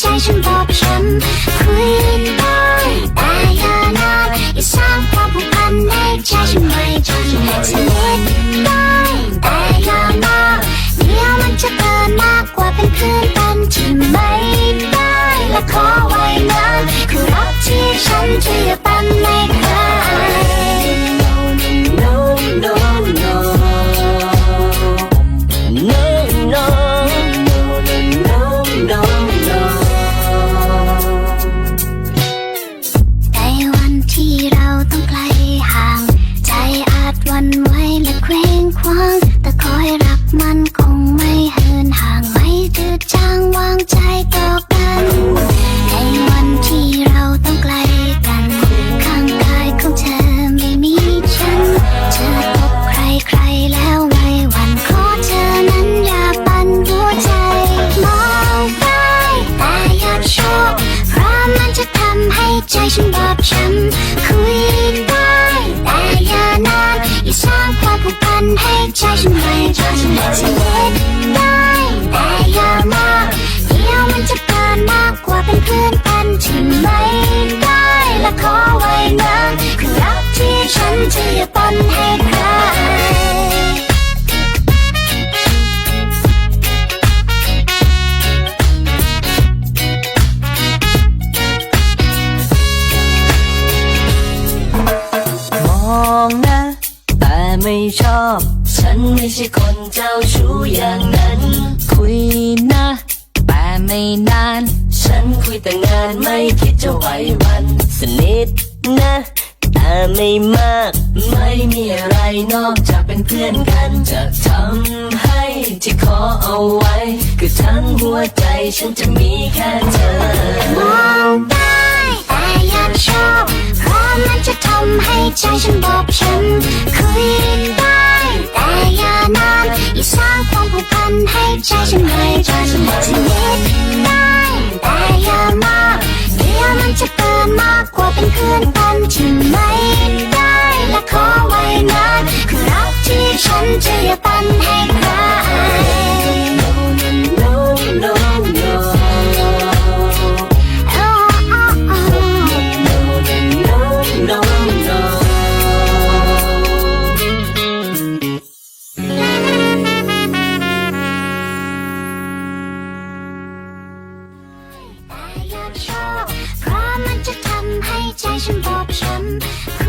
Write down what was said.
ใจฉันบอกฉันคุยได้แต่อย่านานอย่าสร้างความผูกพันในใจฉันไม่จนสนิทได้แต่อย่ามากเดี๋ยวมันจะเกินมากกว่าเป็นเพื่อนกันที่ไม่ได้และขอไว้นะคือรักที่ฉันจะ ให้ใจฉันบอบช้ำคุยได้แต่อย่านานอย่าสร้างความผูกพันให้ใจฉันไม่จนสนิทได้แต่อย่ามากเดี๋ยวมันจะเกินมากกว่าเป็นเพื่อน ชอบ ฉันไม่ใช่คนเจ้าชู้อย่างนั้น คุยนะ แต่ไม่นาน ฉันคุยแต่งานไม่คิดจะไหววัน สนิทนะ แต่ไม่มาก ไม่มีอะไรนอกจากเป็นเพื่อนกัน จะทำให้ที่ขอเอาไว้ คือทั้งหัวใจฉันจะมีแค่เธอ มองได้แต่อย่าชอบ เพราะมันจะทำให้ใจฉันบอบช้ำ จะอย่าปันให้ร No, no, no, no. Oh, oh, oh. No, no, no. แต่อย่าชอบเพราะมันจะทำให้ใจฉันบอบช้ำ